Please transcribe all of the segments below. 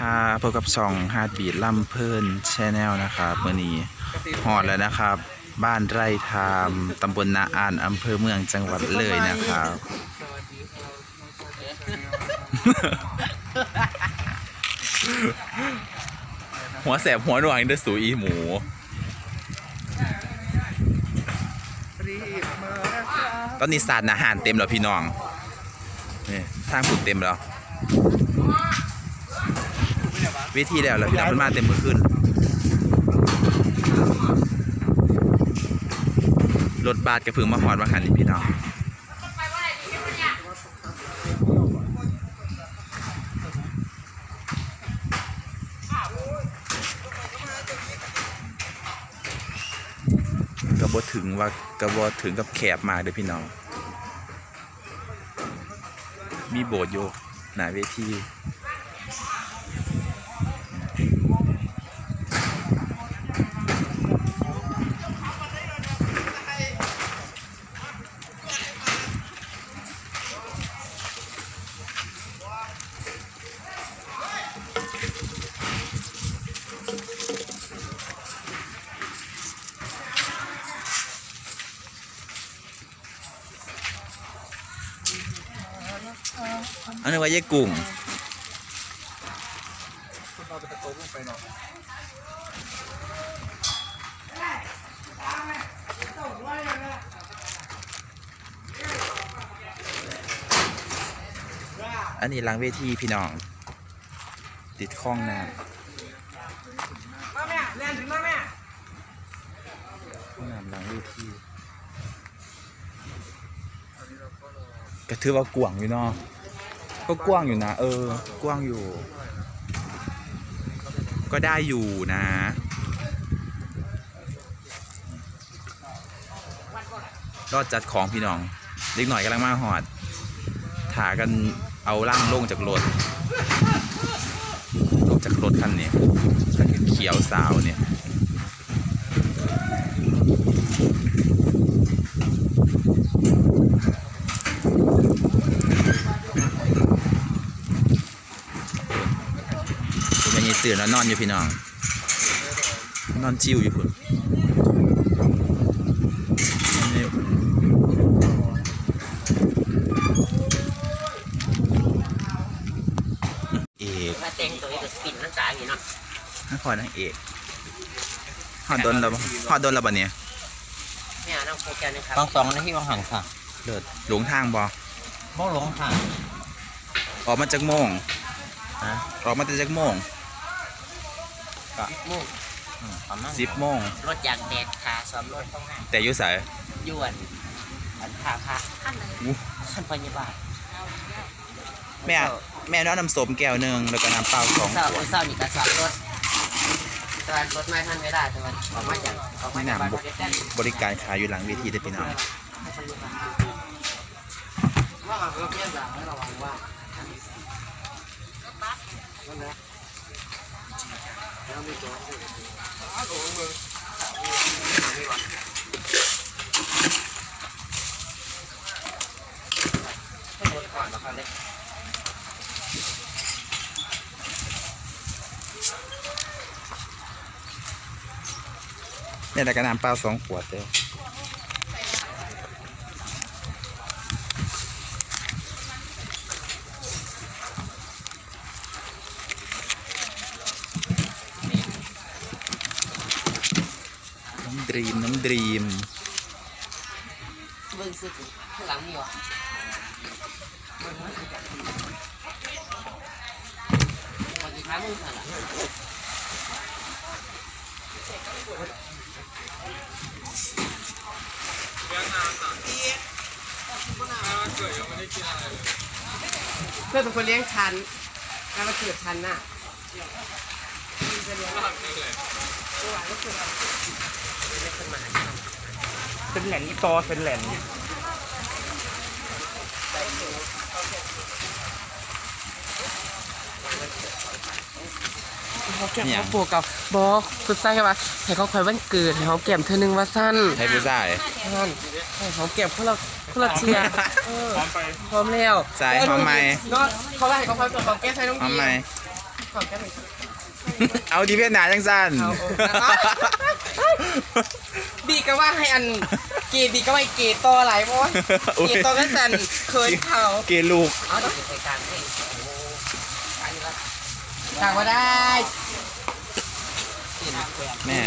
ครับพบกับช่องฮาร์ดบีดล่ำเพิ่นชแนลนะครับเมื่อนี้หอดแล้วนะครับ บ้านไร่ทามตำบลนาอานอำเภอเมืองจังหวัดเลยนะครับ หัวแสบหัวหนวงเดอสูอีหมูตอนนี้สาดอาหารเต็มแล้วพี่น้องนี่ทางผุดเต็มแล้ว เวิธีแล้วแล้วพี่น้องเพิ่นมาเต็มเมื่อคืนรถบัสกระพึ่งมาหอดมาหันนี่พี่น้องกระบถึงว่ากระบถึงกับแคบมากเด้อพี่น้อง มีโบสถ์โยหน้าเวที อันนี้ว่าเย่กุ้งอันนี้หลังเวทีพี่น้อง ติดข้องน้ำมาแม่เรียนถึงมาแม่ข้องน้ำหลังเวทีก็ถือว่ากว้างอยู่เนาะ ก็กว้างอยู่นะ เออ กว้างอยู่ ก็ได้อยู่นะรอดจัดของพี่น้องเล็กหน่อยกำลังมาหอด ถากันเอาล่างลงจากรถลงจากรถคันนี้คันเขียวสาวเนี่ย ผมยัง ตื่นแล้วนอนอยู่พี่น้อง นอนชิวอยู่พุ่นอันนี้เอกมาแต่งตัวนี้ก็ปิ่นน้ำตาอย่างนี้เนาะนครนางเอกฮอดโดนแล้วบ่ฮอดโดนแล้วบ่เนี่ยแม่น้องโปรแกรมนะครับบางสองนาทีบางหันค่ะเลิศหลงทางบ่บ่หลงค่ะออกมาจากโมงฮะออกมาจากจักโมง มุ่งอืมประมาณสิบโมงรถยางแดดขาซ้อมรถต้องห้างแต่อยุ่ใสยวนอันพาพระขั้นไหนอู้ขั้นพยาบาลแม่แม่น้องน้ำส้มแก้วหนึ่งแล้วก็น้ำเปล่าสองเศร้าขวดเศร้านี่ก็สอบรถแต่ว่ารถไม่ทันเวลาแต่ว่าออกมาจากออกมาแม่จากบ้านน้ำบริการบริการขายอยู่หลังเวทีได้อพี่น้องว่าเอารถเพี้ยนหลังให้ระวังว่า เนี่ยแต่กระน้ำเปล่าสองขวดเลย ดรีมน้องดรีมเบิ่งซื้อข้างหลังมีวะวันที่ท้ายมึงสั่นละเพื่อนเป็นคนเลี้ยงชันแล้วมาเกิดชันน่ะ เป็นแหล่งตอเป็นแหล่งเขาแก้มเขาปวกกับบอกสุดท้ายว่าให้เขาคอยวันเกิดให้เขาแก้มเธอนึงว่าสั้นให้ผู้ชายสั้นให้เขาแก้มคนละคนละเชียร์เออพร้อมแล้วใส่หอมไหมเนาะเขาว่าให้เขาคอยเกิดเขาแก้มใส่น้องหอมดีไหมขอบกันหน่อยเอาดีเพศหนาจังสัน เอาเอาดีก็ว่าให้อันเกย์ดีก็ว่าให้เกย์ต่อหลายเพราะว่าเกย์ต่อกันสันเคยเขาเกลูกเอาต้องไปการให้ทางมาได้แม่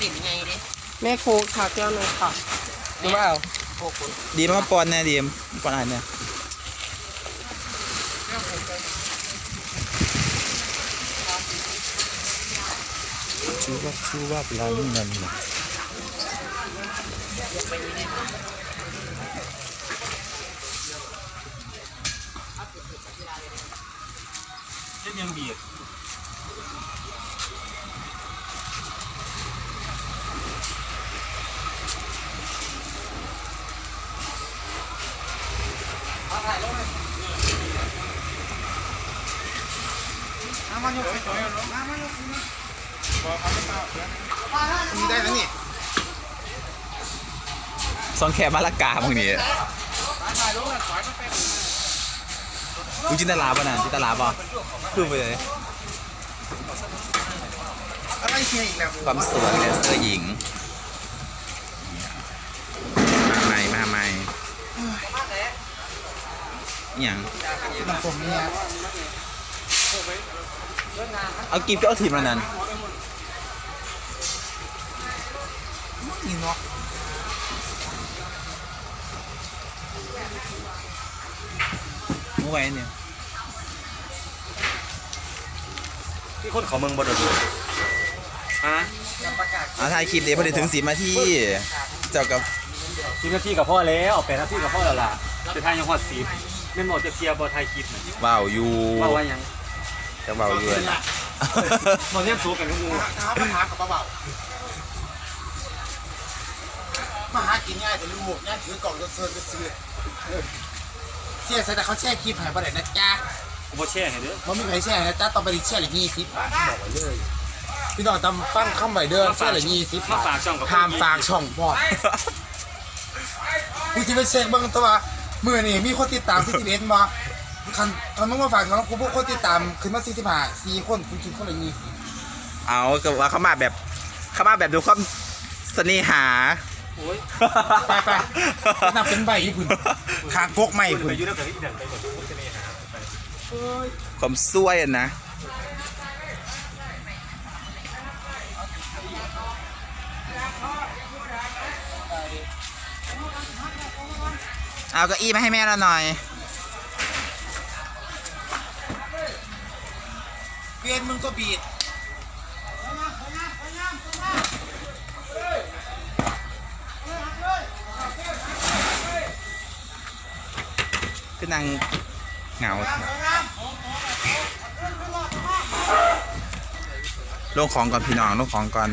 ติดไงดิแม่โค้กค่ะแก้วหนึงค่ะหรือว่าเอาดีมากปอนแน่ดีมปอนอะไรเนี่ย ชูว่าชูว่าร้า นเงินนะซองแคบมาละกาบางนี้มึงจินตลาป่ะนะจินตลาป่ะคือไปเลยความสวยเนี่ยเสื้อหญิง มาใหม่มาใหม่อหย่างเอากิฟต์ก็เอาทีมแล้วนั้น นี่เนาะเมื่อไหร่เนี่ยที่คนเขาเมืองบไดดูฮะเอาถ่ายคลิปเดี๋ยวพอดีถึงสีมาที่เจ้ากับสิบนาทีกับพ่อแล้วแปดนาทีกับพ่อแล้วล่ะจะทายยังหอดสิบแม่นบอกจะเคลียร์บอไทยคลิปน่ะว่าวอยู่ว่าว่ายังจะว่าวอยู่เลยบอเนี่ยสู้กันกับงู มาหากินง่ายแต่ลูกง่ายถือกล่องรถเซิร์ฟซื้อเสียใส่แต่เขาแช่คลิปหายไปไหนนะจ๊ะกูบอแช่ให้เด้อมันมีใครแช่นะจ๊ะต่อไปดิแช่เลยยี่สิบบาทบอกไว้เลยพี่น้องจำฟังคำไว้เด้อแช่เลยยี่สิบมาบาทฝากช่องกับห้ามฝากช่องพ่อกูจะไปเช็คเบ้างตัวมือนี่มีคนติดตามที่ติดเอ็นมาคันคันมึงมาฝากน้องกูพวกคนติดตามขึ้นมาสี่สิบห้าสี่คนกูกินคนละยี่สิบเอาก็ว่าเขามาแบบเขามาแบบดูความเสน่หา โอ้ยไปไปนับเป็นใบญี่ปุ่นขางกกไม่คุณปุ่ไปนยุ่งกับอีเดนไปหมดทุกเสน่หาไปความสวยอะนะเอาเก็อี้มาให้แม่เราหน่อยเปลี่ยนมึงก็บีด นางเหงาลงของก่อนพี่น้องลงของก่อน